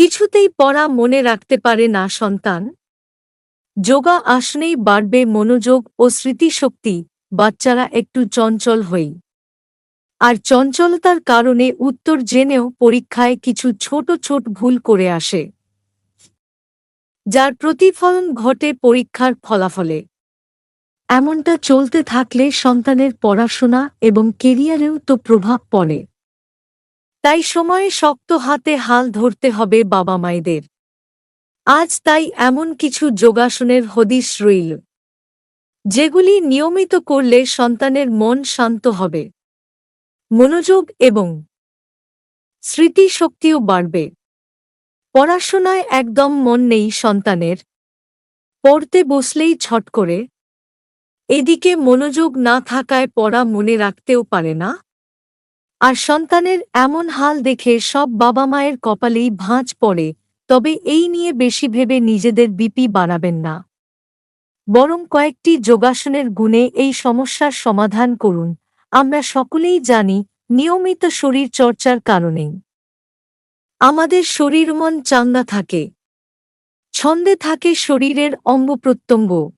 কিছুতেই পড়া মনে রাখতে পারে না সন্তান। যোগা আসনেই বাড়বে মনোযোগ ও স্মৃতিশক্তি, বাচ্চারা একটু চঞ্চল হই। আর চঞ্চলতার কারণে উত্তর জেনেও পরীক্ষায় কিছু ছোট ছোট ভুল করে আসে। যার প্রতিফলন ঘটে পরীক্ষার ফলাফলে। এমনটা চলতে থাকলে সন্তানের পড়াশোনা এবং কেরিয়ারেও তো প্রভাব পড়ে। তাই সময়ে শক্ত হাতে হাল ধরতে হবে বাবা মায়েদের। আজ তাই এমন কিছু যোগাসনের হদিশ রইল, যেগুলি নিয়মিত করলে সন্তানের মন শান্ত হবে। মনোযোগ এবং স্মৃতিশক্তিও বাড়বে। পড়াশোনায় একদম মন নেই সন্তানের। পড়তে বসলেই ছট করে। এদিকে মনোযোগ না থাকায় পড়া মনে রাখতেও পারে না। আর সন্তানের এমন হাল দেখে সব বাবা মায়ের কপালেই ভাঁজ পড়ে, তবে এই নিয়ে বেশি ভেবে নিজেদের বিপি বাড়াবেন না। বরং কয়েকটি যোগাসনের গুণে এই সমস্যার সমাধান করুন। আমরা সকলেই জানি, নিয়মিত শরীর চর্চার কারণেই আমাদের শরীর মন চাঙ্গা থাকে। ছন্দে থাকে শরীরের অঙ্গ প্রত্যঙ্গ।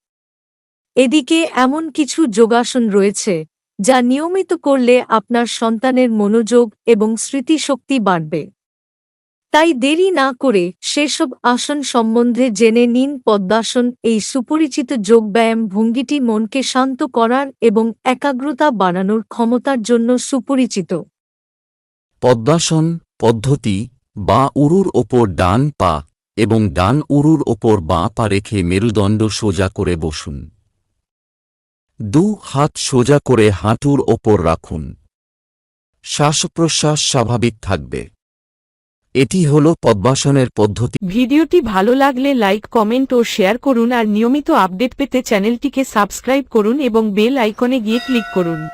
এদিকে এমন কিছু যোগাসন রয়েছে যা নিয়মিত করলে আপনার সন্তানের মনোযোগ এবং স্মৃতিশক্তি বাড়বে। তাই দেরি না করে সেসব আসন সম্বন্ধে জেনে নিন পদ্মাসন, এই সুপরিচিত যোগব্যায়াম ভঙ্গিটি মনকে শান্ত করার এবং একাগ্রতা বাড়ানোর ক্ষমতার জন্য সুপরিচিত। পদ্মাসন পদ্ধতি, বা উরুর ওপর ডান পা এবং ডান উরুর ওপর বাঁ পা রেখে মেরুদণ্ড সোজা করে বসুন। দু হাত সোজা করে হাঁটুর ওপর রাখুন। শ্বাসপ্রশ্বাস স্বাভাবিক থাকবে। এটি হল পদ্মাসনের পদ্ধতি। ভিডিওটি ভালো লাগলে লাইক, কমেন্ট ও শেয়ার করুন আর নিয়মিত আপডেট পেতে চ্যানেলটিকে সাবস্ক্রাইব করুন এবং বেল আইকনে গিয়ে ক্লিক করুন।